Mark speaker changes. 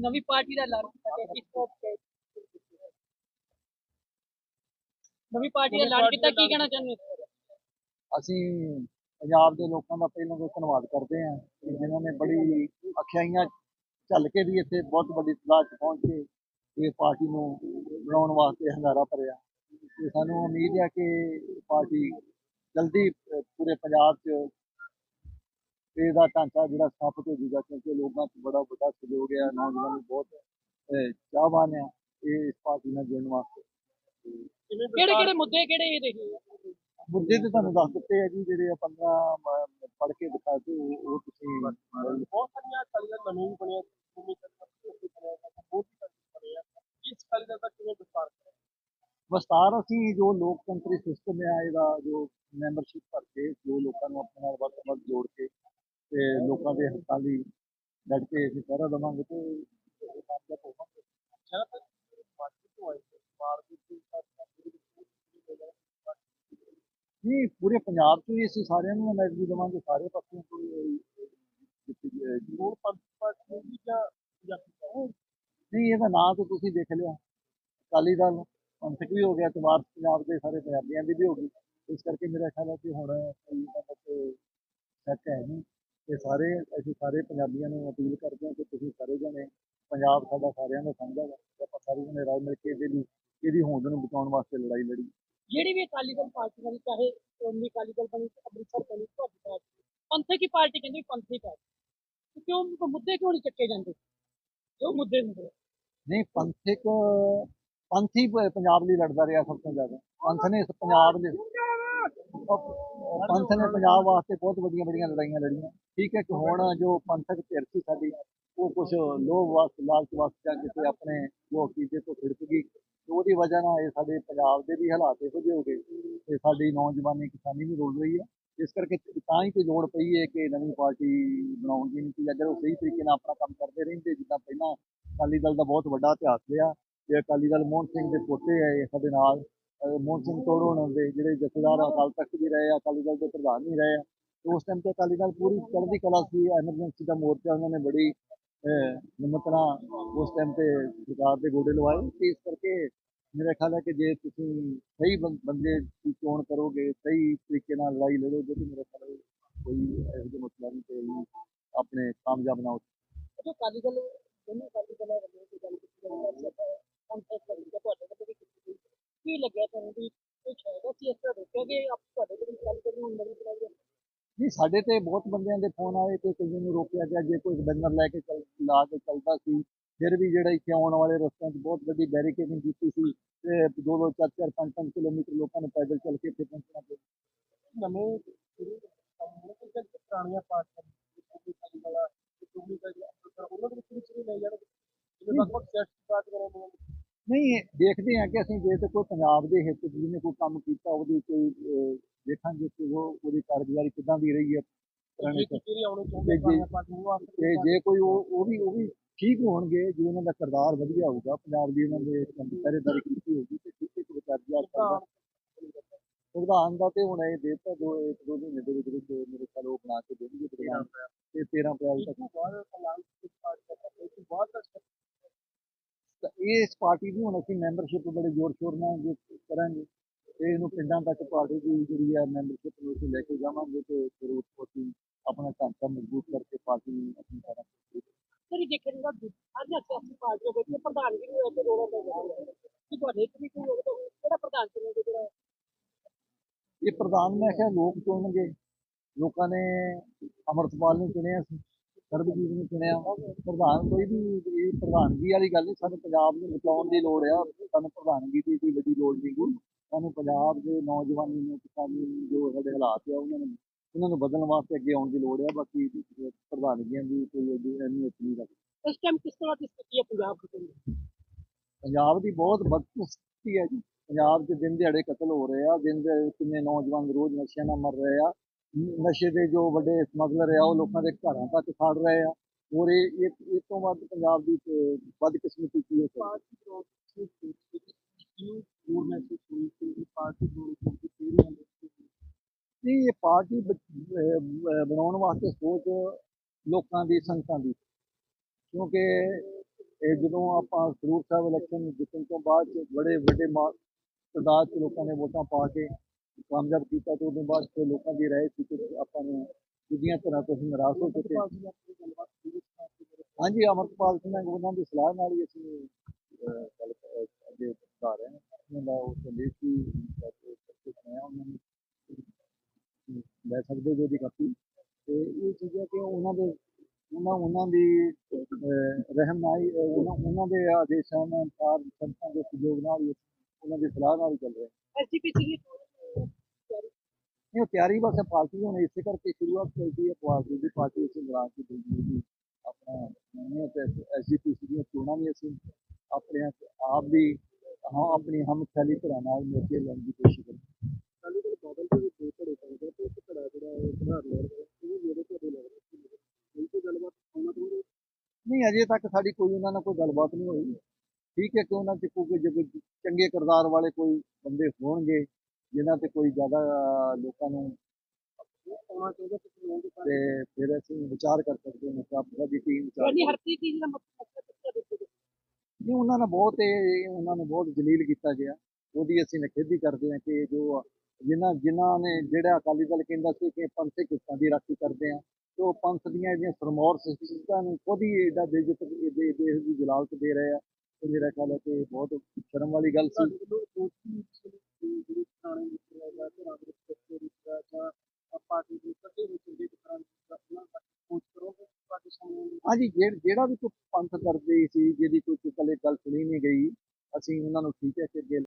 Speaker 1: ਨਵੀਂ ਪਾਰਟੀ ਦਾ ਐਲਾਨ ਕੀਤਾ ਕੀ ਕਹਿਣਾ ਚਾਹੁੰਦੇ ਹੋ?
Speaker 2: ਅਸੀਂ ਪੰਜਾਬ ਦੇ ਲੋਕਾਂ ਦਾ ਪਹਿਲਾਂ ਤੋਂ ਧੰਨਵਾਦ ਕਰਦੇ ਹਾਂ ਜਿਨ੍ਹਾਂ ਨੇ ਬੜੀ ਅਖਿਆਈਆਂ ਚੱਲ ਕੇ ਵੀ ਇੱਥੇ ਬਹੁਤ ਵੱਡੀ ਤਲਾਸ਼ ਪਹੁੰਚ ਕੇ ਇਹ ਪਾਰਟੀ ਨੂੰ ਬਣਾਉਣ ਵਾਸਤੇ ਹੰਗਾਰਾ ਭਰਿਆ। ਤੇ ਸਾਨੂੰ ਉਮੀਦ ਹੈ ਕਿ ਪਾਰਟੀ ਜਲਦੀ ਪੂਰੇ ਪੰਜਾਬ 'ਚ ਇਹਦਾ ਢਾਂਚਾ ਜਿਹੜਾ ਸਥਾਪਿਤ ਹੋ ਜਾਊਗਾ ਕਿਉਂਕਿ ਲੋਕਾਂ 'ਚ ਬੜਾ ਵੱਡਾ ਸਹਿਯੋਗ ਹੈ ਨੌਜਵਾਨ ਬਹੁਤ ਚਾਹਵਾਨ ਆ ਇਹ ਇਸ ਪਾਰਟੀ ਨਾਲ ਜੁੜਨ ਵਾਸਤੇ।
Speaker 1: ਕਿਹੜੇ ਕਿਹੜੇ ਮੁੱਦੇ ਕਿਹੜੇ ਇਹ ਦੇਖੇ?
Speaker 2: ਮੁੱਦੇ ਤੇ ਤੁਹਾਨੂੰ ਦੱਸ ਦਿੱਤੇ ਆ ਜੀ ਜਿਹੜੇ ਆ 15 ਪੜ੍ਹ ਕੇ ਦਿਖਾ ਦਿਓ ਉਹ ਉਹ ਤੁਸੀਂ
Speaker 3: ਬਹੁਤ ਸਾਰੀਆਂ ਅਕਾਲੀਆਂ ਨਵੇਂ ਵੀ ਬਣਿਆ ਭੂਮੀ ਸਰਕਾਰ ਬਣਿਆ ਬਹੁਤ ਹੀ ਬਣਿਆ। ਇਸ ਦਲ ਦਾ ਕਿਵੇਂ ਵਿਸਤਾਰ
Speaker 2: ਵਿਸਤਾਰ ਅਸੀਂ ਜੋ ਲੋਕਤੰਤਰੀ ਸਿਸਟਮ ਹੈ ਇਹਦਾ ਜੋ ਮੈਂਬਰਸ਼ਿਪ ਭਰ ਕੇ ਜੋ ਲੋਕਾਂ ਨੂੰ ਆਪਣੇ ਨਾਲ ਵੱਧ ਤੋਂ ਵੱਧ ਜੋੜ ਕੇ ਤੇ ਲੋਕਾਂ ਦੇ ਹੱਕਾਂ ਲਈ ਲੜ ਕੇ ਅਸੀਂ ਪਹਿਰਾ ਦੇਵਾਂਗੇ ਤੇ ਇਹ ਹੋਵਾਂਗੇ
Speaker 3: ਤੋਂ ਦੀ
Speaker 2: ਨਹੀਂ ਪੂਰੇ ਪੰਜਾਬ 'ਚ ਹੀ ਅਸੀਂ ਸਾਰਿਆਂ ਨੂੰ ਐਨਰਜੀ ਦੇਵਾਂਗੇ ਸਾਰੇ ਤੋਂ ਜਾਏਗੀ।
Speaker 3: ਹੁਣ ਪੰਥ ਪਾਰਟੀ ਦੀ ਜਾਂ ਪੰਜਾਬੀ
Speaker 2: ਨਹੀਂ ਇਹਦਾ ਨਾਂ ਤਾਂ ਤੁਸੀਂ ਦੇਖ ਲਿਆ। ਅਕਾਲੀ ਦਲ ਪੰਥਕ ਵੀ ਹੋ ਗਿਆ ਤੇ ਵਾਰਸ ਪੰਜਾਬ ਦੇ ਸਾਰੇ ਪੰਜਾਬੀਆਂ ਦੀ ਵੀ ਹੋ ਗਈ। ਇਸ ਕਰਕੇ ਮੇਰਾ ਖਿਆਲ ਹੈ ਕਿ ਹੁਣ ਕੋਈ ਕੋਈ ਸ਼ੱਕ ਹੈ ਨਹੀਂ। ਤੇ ਸਾਰੇ ਅਸੀਂ ਸਾਰੇ ਪੰਜਾਬੀਆਂ ਨੂੰ ਅਪੀਲ ਕਰਦੇ ਹਾਂ ਕਿ ਤੁਸੀਂ ਸਾਰੇ ਜਣੇ ਪੰਜਾਬ ਸਾਡਾ ਸਾਰਿਆਂ ਦਾ ਸਾਂਝਾ ਵਾ ਆਪਾਂ ਸਾਰੇ ਜਣੇ ਰਲ ਮਿਲ ਕੇ ਇਹਦੇ ਲਈ ਇਹਦੀ ਹੋਂਦ ਨੂੰ ਬਚਾਉਣ ਵਾਸਤੇ ਲੜਾਈ ਲੜੀ।
Speaker 1: ਜਿਹੜੀ ਵੀ ਅਕਾਲੀ ਦਲ ਪਾਰਟੀ ਬਣੀ ਚਾਹੇ ਸ਼੍ਰੋਮਣੀ ਅਕਾਲੀ ਦਲ ਬਣੀ ਅੰਮ੍ਰਿਤਸਰ ਬਣੀ ਤੁਹਾਡੀ ਪਾਰਟੀ ਪੰਥਕ ਹੀ ਪਾਰਟੀ ਕਹਿੰਦੇ ਪੰਥਕ ਪਾਰਟੀ। ਕਿਉਂ ਮੁੱਦੇ ਕਿਉਂ ਨਹੀਂ ਚੱਕੇ ਜਾਂਦੇ? ਜੋ ਮੁੱਦੇ ਹੁੰਦੇ।
Speaker 2: ਨਹੀਂ ਪੰਥਕ ਪੰਥ ਪੰਜਾਬ ਲਈ ਲੜਦਾ ਰਿਹਾ ਸਭ ਤੋਂ ਜ਼ਿਆਦਾ। ਪੰਥ ਨੇ ਇਸ ਪੰਜਾਬ ਦੇ ਪੰਥ ਨੇ ਪੰਜਾਬ ਵਾਸਤੇ ਬਹੁਤ ਵੱਡੀਆਂ ਵੱਡੀਆਂ ਲੜਾਈਆਂ ਲੜੀਆਂ। ਠੀਕ ਹੈ ਕਿ ਹੁਣ ਜੋ ਪੰਥਕ ਧਿਰ ਸੀ ਸਾਡੀ, ਉਹ ਕੁਝ ਲੋਭ ਵਾਸਤੇ, ਲਾਲਚ ਵਾਸਤੇ ਜਾਂ ਕਿਸੇ ਆਪਣੇ ਜੋ ਅਕੀਦੇ ਤੋਂ ਖਿੜਕ ਗਈ ਉਹਦੀ ਵਜ੍ਹਾ ਨਾਲ ਇਹ ਸਾਡੇ ਪੰਜਾਬ ਦੇ ਵੀ ਹਾਲਾਤ ਇਹੋ ਜਿਹੇ ਹੋ ਗਏ ਤੇ ਸਾਡੀ ਨੌਜਵਾਨੀ ਕਿਸਾਨੀ ਵੀ ਰੁਲ ਰਹੀ ਹੈ। ਇਸ ਕਰਕੇ ਤਾਂ ਹੀ ਤੇ ਲੋੜ ਪਈ ਹੈ ਕਿ ਨਵੀਂ ਪਾਰਟੀ ਬਣਾਉਣ ਦੀ ਨਹੀਂ ਅਗਰ ਉਹ ਸਹੀ ਤਰੀਕੇ ਨਾਲ ਆਪਣਾ ਕੰਮ ਕਰਦੇ ਰਹਿੰਦੇ, ਜਿੱਦਾਂ ਪਹਿਲਾਂ ਅਕਾਲੀ ਦਲ ਦਾ ਬਹੁਤ ਵੱਡਾ ਇਤਿਹਾਸ ਰਿਹਾ ਤੇ ਅਕਾਲੀ ਦਲ ਮੋਹਨ ਸਿੰਘ ਦੇ ਪੋਤੇ ਆਏ ਸਾਡੇ ਨਾਲ ਮੋਹਨ ਸਿੰਘ ਤੋੜੋ ਉਹਨਾਂ ਦੇ ਜਿਹੜੇ ਜਥੇਦਾਰ ਅਕਾਲ ਤਖਤ ਵੀ ਰਹੇ ਅਕਾਲੀ ਦਲ ਦੇ ਪ੍ਰਧਾਨ ਵੀ ਰਹੇ ਉਸ ਟਾਈਮ ਤੇ ਅਕਾਲੀ ਦਲ ਪੂਰੀ ਚੜ੍ਹਦੀ ਕਲਾ ਸੀ ਐਮਰਜੈਂਸੀ ਦਾ ਮੋਰਚਾ ਉਹਨਾਂ ਨੇ ਬੜੀ ਅਹ, ਉਸ ਟਾਈਮ ਤੇ ਸਰਕਾਰ ਦੇ ਗੋਡੇ ਲਵਾਏ ਤੇ ਇਸ ਕਰਕੇ ਮੇਰਾ ਖਿਆਲ ਹੈ ਕਿ ਜੇ ਤੁਸੀਂ ਸਹੀ ਬੰਦੇ ਦੀ ਚੋਣ ਕਰੋਗੇ ਸਹੀ ਤਰੀਕੇ ਨਾਲ ਲੜਾਈ ਲੜੋਗੇ ਤੇ ਮੇਰਾ ਖਿਆਲ ਕੋਈ ਇਹੋ ਜਿਹਾ ਮਸਲਾ ਨਹੀਂ ਤੇ ਆਪਣੇ ਕਾਮਯਾਬ ਨਾ ਹੋ
Speaker 1: ਜੋ ਅਕਾਲੀ ਦਲ ਦੋਨੋਂ ਅਕਾਲੀ ਦਲਾਂ ਵੱਲੋਂ ਕੋਈ ਗੱਲ ਕੀਤੀ ਜਾਂਦੀ ਹੈ ਪੰਥਕ ਕਰੀ ਤਾਂ ਤੁਹਾਡੇ ਵੱਲੋਂ ਵੀ ਕੀਤੀ ਗਈ ਕੀ ਲੱਗਿਆ ਤੁਹਾਨੂੰ ਵੀ ਕੁਝ ਹੈਗਾ ਸੀ ਇਸ ਤਰ੍ਹਾਂ ਰੋਕਿਆ ਕਿ ਆਪ ਤੁਹਾਡੇ ਕੋਲ ਗੱਲ ਕਰਨ ਨੂੰ ਨਵੀਂ ਚਲਾਈ ਜਾਂਦੀ
Speaker 2: ਨਹੀਂ ਸਾਡੇ ਤੇ ਬਹੁਤ ਬੰਦਿਆਂ ਦੇ ਫੋਨ ਆਏ ਤੇ ਕਈਆਂ ਨੂੰ ਰੋਕਿਆ ਗਿਆ ਜੇ ਕੋਈ ਬੈਨਰ ਲੈ ਕੇ ਚੱਲ ਲਾ ਕੇ ਚੱਲਦਾ ਸੀ ਫਿਰ ਵੀ ਜਿਹੜਾ ਇੱਥੇ ਆਉਣ ਵਾਲੇ ਰਸਤਿਆਂ 'ਚ ਬਹੁਤ ਵੱਡੀ ਬੈਰੀਕੇਡਿੰਗ ਕੀਤੀ ਸੀ ਤੇ ਦੋ ਦੋ ਚਾਰ ਚਾਰ ਪੰਜ ਪੰਜ ਕਿਲੋਮੀਟਰ ਲੋਕਾਂ ਨੂੰ ਪੈਦਲ ਚੱਲ ਕੇ ਇੱਥੇ ਪਹੁੰਚਣਾ ਪਿਆ।
Speaker 3: ਨਵੇਂ ਪੁਰਾਣੀਆਂ ਪਾਰਟੀਆਂ ਭੂਮੀ ਅਕਾਲੀ ਦਲ ਤੇ ਭੂਮੀ ਅਕਾਲੀ ਦਲ ਅੰਮ੍ਰਿਤਸਰ, ਉਹਨਾਂ ਦੇ ਵਿੱਚ ਵੀ ਸ਼ੁਰੂ ਲੈ ਜਾਣਗੇ ਜਿਵੇਂ ਵੱਖ-ਵੱਖ ਸਿਆਸੀ ਪਾਰਟੀਆਂ ਨੇ
Speaker 2: ਨਹੀਂ ਦੇਖਦੇ ਹਾਂ ਕਿ ਅਸੀਂ ਜੇ ਤੇ ਕੋਈ ਪੰਜਾਬ ਦੇ ਹਿੱਤ ਜਿਹਨੇ ਕੋਈ ਕੰਮ ਕੀਤਾ ਉਹਦੀ ਕੋਈ ਦੇਖਾਂਗੇ ਕਿ ਉਹ ਉਹਦੀ ਕਾਰਗੁਜ਼ਾਰੀ ਕਿੱਦਾਂ ਦੀ ਰਹੀ ਹੈ। ਤੇ ਜੇ ਕੋਈ ਉਹ ਉਹ ਵੀ ਉਹ ਵੀ ਠੀਕ ਹੋਣਗੇ ਜੇ ਉਹਨਾਂ ਦਾ ਕਿਰਦਾਰ ਵਧੀਆ ਹੋਊਗਾ ਪੰਜਾਬ ਦੀ ਉਹਨਾਂ ਦੇ ਪਹਿਰੇਦਾਰੀ ਕੀਤੀ ਹੋਊਗੀ ਤੇ ਠੀਕ ਹੈ ਕੋਈ ਕਾਰਜਕਾਰ ਕਰਦਾ ਪ੍ਰਧਾਨ ਦਾ ਤੇ ਹੁਣ ਇਹ ਦੇਤਾ ਦੋ ਇੱਕ ਦੋ ਮਹੀਨੇ ਦੇ ਵਿੱਚ ਵਿੱਚ ਮੇਰੇ ਖਿਆਲ ਉਹ ਬਣਾ ਕੇ ਦੇਣਗੇ ਪ੍ਰਧਾਨ। ਤੇ 13 ਅਪ੍ਰੈਲ ਤੱਕ।
Speaker 3: ਬਾਅਦ ਅਲਾਈਅੰਸ ਦੀ ਪਾਰਟੀ ਦਾ ਇਸ ਤੋਂ ਬਾਅਦ ਦਾ
Speaker 2: ਤਾਂ ਇਸ ਪਾਰਟੀ ਦੀ ਹੁਣ ਅਸੀਂ ਮੈਂਬਰਸ਼ਿਪ ਬੜੇ ਜ਼ੋਰ ਸ਼ੋਰ ਨਾਲ ਜੇ ਕਰਾਂਗੇ ਤੇ ਇਹਨੂੰ ਪਿੰਡਾਂ ਤੱਕ ਪਾਰਟੀ ਦੀ ਜਿਹੜੀ ਹੈ ਮੈਂਬਰਸ਼ਿਪ ਨੂੰ ਅਸੀਂ ਲੈ ਕੇ ਜਾਵਾਂਗੇ ਤੇ ਤੋਂ ਅਸੀਂ ਆਪਣਾ ਢਾਂਚਾ ਮਜ਼ਬੂਤ ਕਰਕੇ ਪਾਰਟੀ ਨੂੰ ਆਪਣੀ ਤਰ੍ਹਾਂ
Speaker 1: ਸਰ ਦੇਖਿਆ ਜਾਂਦਾ ਸਾਰੀਆਂ ਸਿਆਸੀ ਪਾਰਟੀਆਂ ਵਿੱਚ ਪ੍ਰਧਾਨ ਵੀ ਹੋਇਆ ਤੇ ਰੋੜਾ ਪੈ ਜਾਂਦਾ ਕਿ ਤੁਹਾਡੇ ਇੱਕ ਵੀ ਕੋਈ ਹੋਵੇ ਤਾਂ ਕਿਹੜਾ ਪ੍ਰਧਾਨ ਚੁਣੋਗੇ ਜਿਹੜਾ?
Speaker 2: ਇਹ ਪ੍ਰਧਾਨ ਮੈਂ ਕਿਹਾ ਲੋਕ ਚੁਣਨਗੇ। ਲੋਕਾਂ ਨੇ ਅਮਰਤਪਾਲ ਨੂੰ ਚੁਣਿਆ ਸੀ। ਸਰਬਜੀਤ ਨੂੰ ਚੁਣਿਆ ਪ੍ਰਧਾਨ ਕੋਈ ਵੀ ਇਹ ਪ੍ਰਧਾਨਗੀ ਵਾਲੀ ਗੱਲ ਨਹੀਂ ਸਾਨੂੰ ਪੰਜਾਬ ਨੂੰ ਬਚਾਉਣ ਦੀ ਲੋੜ ਆ ਸਾਨੂੰ ਪ੍ਰਧਾਨਗੀ ਦੀ ਕੋਈ ਵੱਡੀ ਲੋੜ ਨਹੀਂ ਗੀ ਸਾਨੂੰ ਪੰਜਾਬ ਦੇ ਨੌਜਵਾਨੀ ਨੂੰ ਕਿਸਾਨੀ ਨੂੰ ਜੋ ਸਾਡੇ ਹਾਲਾਤ ਆ ਉਹਨਾਂ ਨੂੰ ਉਹਨਾਂ ਨੂੰ ਬਦਲਣ ਵਾਸਤੇ ਅੱਗੇ ਆਉਣ ਦੀ ਲੋੜ ਆ ਬਾਕੀ ਪ੍ਰਧਾਨਗੀਆਂ ਦੀ ਕੋਈ ਅਹਿਮੀਅਤ ਨਹੀਂ ਰੱਖਦੀ।
Speaker 1: ਇਸ ਟਾਈਮ ਕਿਸ ਤਰ੍ਹਾਂ ਦੀ ਸਥਿਤੀ ਹੈ ਪੰਜਾਬ ਦੀ?
Speaker 2: ਪੰਜਾਬ ਦੀ ਬਹੁਤ ਬਦਕਿਸਮਤੀ ਹੈ ਜੀ। ਪੰਜਾਬ 'ਚ ਦਿਨ ਦਿਹਾੜੇ ਕਤਲ ਹੋ ਰਹੇ ਆ ਦਿਨ ਦੇ ਕਿੰਨੇ ਨੌਜਵਾਨ ਰੋਜ਼ ਨਸ਼ਿਆਂ ਨਾਲ ਮਰ ਰਹੇ ਆ। ਨਸ਼ੇ ਦੇ ਜੋ ਵੱਡੇ ਸਮਗਲਰ ਆ ਉਹ ਲੋਕਾਂ ਦੇ ਘਰਾਂ ਤੱਕ ਖੜ ਰਹੇ ਆ। ਔਰ ਇਹ ਇਹ ਇਹ ਤੋਂ ਵੱਧ ਪੰਜਾਬ ਦੀ ਬਦਕਿਸਮਤੀ ਕੀ ਹੋ? ਸਕਦੀ
Speaker 3: ਇਹ ਪਾਰਟੀ
Speaker 2: ਬਣਾਉਣ ਵਾਸਤੇ ਸੋਚ ਲੋਕਾਂ ਦੀ ਸੰਗਤਾਂ ਦੀ। ਕਿਉਂਕਿ ਇਹ ਜਦੋਂ ਆਪਾਂ ਸਰੂਰ ਸਾਹਿਬ ਇਲੈਕਸ਼ਨ ਜਿੱਤਣ ਤੋਂ ਬਾਅਦ ਬੜੇ ਵੱਡੇ ਤਾਦਾਦ 'ਚ ਲੋਕਾਂ ਨੇ ਵੋਟਾਂ ਪਾ ਕੇ ਕਾਮਯਾਬ ਕੀਤਾ ਤੇ ਉਹਦੇ ਬਾਅਦ ਫਿਰ ਲੋਕਾਂ ਦੀ ਰਾਏ ਸੀ ਕਿ ਆਪਾਂ ਨੂੰ ਦੂਜੀਆਂ ਤਰ੍ਹਾਂ ਤੋਂ ਅਸੀਂ ਨਿਰਾਸ਼ ਹੋ ਚੁੱਕੇ ਹਾਂਜੀ ਅਮਰਪਾਲ ਸਿੰਘ ਉਹਨਾਂ ਦੀ ਸਲਾਹ ਨਾਲ ਹੀ ਅਸੀਂ ਗੱਲ ਅੱਗੇ ਵਧਾ ਰਹੇ ਹਾਂ। ਦਾ ਉਹ ਸੰਦੇਸ਼ ਵੀ ਉਹਨਾਂ ਨੇ ਲੈ ਸਕਦੇ ਜੋ ਦੀ ਕਾਪੀ। ਤੇ ਇਹ ਚੀਜ਼ਾਂ ਕਿ ਉਹਨਾਂ ਦੇ ਉਹਨਾਂ ਉਹਨਾਂ ਦੀ ਅਹ, ਰਹਿਨਮਾਈ ਉਹਨਾਂ ਉਹਨਾਂ ਦੇ ਆਦੇਸ਼ਾਂ ਅਨੁਸਾਰ ਸੰਤਾਂ ਦੇ ਸਹਿਯੋਗ ਨਾਲ ਹੀ ਉਹਨਾਂ ਦੀ ਸਲਾਹ ਨਾਲ ਚੱਲ ਰਹੇ ਹਾਂ।
Speaker 1: ਐਸਜੀਪੀਸੀ ਦੀ
Speaker 2: ਨਹੀਂ ਉਹ ਤਿਆਰੀ ਬਸ ਪਾਰਟੀ ਹੁਣ ਇਸੇ ਕਰਕੇ ਸ਼ੁਰੂਆਤ ਕੀਤੀ ਹੈ ਪਾਰਟੀ ਦੀ ਪਾਰਟੀ ਬਣਾ ਕੇ ਦਿੱਤੀ ਜੀ। ਆਪਣਾ ਨਹੀਂ ਤੇ ਐਸਜੀਪੀਸੀ ਦੀਆਂ ਚੋਣਾਂ ਵੀ ਅਸੀਂ ਆਪਣੇ ਆਪ ਵੀ ਹਾਂ ਆਪਣੀ ਹਮ ਖਿਆਲੀ ਧਿਰਾਂ ਨਾਲ ਮਿਲ ਕੇ ਲੜਨ ਦੀ ਕੋਸ਼ਿਸ਼ ਕਰਾਂਗੇ।
Speaker 3: ਕੱਲ੍ਹ ਨੂੰ ਬਾਦਲ ਦੇ ਵਿੱਚ ਦੋ ਧੜੇ ਪੈਂਦੇ ਤੇ ਇੱਕ ਧੜਾ ਜਿਹੜਾ ਹੈ ਸੁਧਾਰ ਲੈਣ ਦਾ ਉਹ ਮੇਰੇ ਤੁਹਾਡੇ ਲੱਗ ਰਿਹਾ ਸੀ ਕੋਈ ਗੱਲਬਾਤ ਹੋਣਾ ਚਾਹੁੰਦੇ
Speaker 2: ਨਹੀਂ ਅਜੇ ਤੱਕ ਸਾਡੀ ਕੋਈ ਉਹਨਾਂ ਨਾਲ ਕੋਈ ਗੱਲਬਾਤ ਨਹੀਂ ਹੋਈ। ਠੀਕ ਹੈ ਕਿ ਉਹਨਾਂ 'ਚ ਕੋਈ ਜੇ ਚੰਗੇ ਕਿਰਦਾਰ ਵਾਲੇ ਕੋਈ ਬੰਦੇ ਹੋਣਗੇ ਜਿਨ੍ਹਾਂ ਤੇ ਕੋਈ ਜ਼ਿਆਦਾ ਲੋਕਾਂ ਨੂੰ
Speaker 3: ਚਾਹੁੰਦੇ ਲੋਕ
Speaker 2: ਤੇ ਫਿਰ ਅਸੀਂ ਵਿਚਾਰ ਕਰ ਸਕਦੇ ਹਾਂ ਕਿ ਆਪ ਸਾਡੀ ਟੀਮ ਵਿਚਾਰ
Speaker 1: ਯਾਨੀ ਹਰਪ੍ਰੀਤ ਜੀ ਦਾ ਮਤਲਬ
Speaker 2: ਨਹੀਂ ਉਹਨਾਂ ਨੇ ਬਹੁਤ ਉਹਨਾਂ ਨੂੰ ਬਹੁਤ ਜਲੀਲ ਕੀਤਾ ਗਿਆ। ਉਹਦੀ ਅਸੀਂ ਨਿਖੇਧੀ ਕਰਦੇ ਹਾਂ ਕਿ ਜੋ ਜਿਨ੍ਹਾਂ ਜਿਨ੍ਹਾਂ ਨੇ ਜਿਹੜਾ ਅਕਾਲੀ ਦਲ ਕਹਿੰਦਾ ਸੀ ਕਿ ਪੰਥਕ ਹਿੱਤਾਂ ਦੀ ਰਾਖੀ ਕਰਦੇ ਆ ਤੇ ਉਹ ਪੰਥ ਦੀਆਂ ਜਿਹੜੀਆਂ ਸਰਮੌਰ ਸਿਸਟਮਾਂ ਨੂੰ ਖੁਦ ਹੀ ਇਹਦਾ ਬੇਇੱਜ਼ਤ ਦੇ ਦੇ ਦੇਸ਼ ਦੀ ਜਲਾਲਤ ਦੇ ਰਹੇ ਆ। ਤੇ ਮੇਰਾ ਖਿਆਲ ਹੈ ਕਿ ਬਹੁਤ ਸ਼ਰਮ ਵਾਲੀ ਗੱਲ ਸੀ।
Speaker 3: ਸਾਡੇ ਵੱਲੋਂ ਪੁਰਾਣੇ ਮਿੱਤਰ ਜਾਂ ਘਰਾਂ ਦੇ ਵਿੱਚ ਬੱਚੇ ਰਿਸ਼ਤਾ ਜਾਂ ਪਾਰਟੀ ਦੇ ਕੱਢੇ ਹੋਏ ਚੰਗੇ ਤਰ੍ਹਾਂ ਦਾ ਉਹਨਾਂ ਦਾ ਕਰੋਗੇ ਤੁਹਾਡੇ
Speaker 2: ਹਾਂਜੀ ਜਿਹੜਾ ਜਿਹੜਾ ਵੀ ਕੋਈ ਪੰਥ ਕਰਦੇ ਸੀ, ਜਿਹਦੀ ਕੋਈ ਕਲੇ ਗੱਲ ਸੁਣੀ ਨਹੀਂ ਗਈ, ਅਸੀਂ ਉਹਨਾਂ ਨੂੰ ਠੀਕ ਹੈ ਕਿ ਅੱਗੇ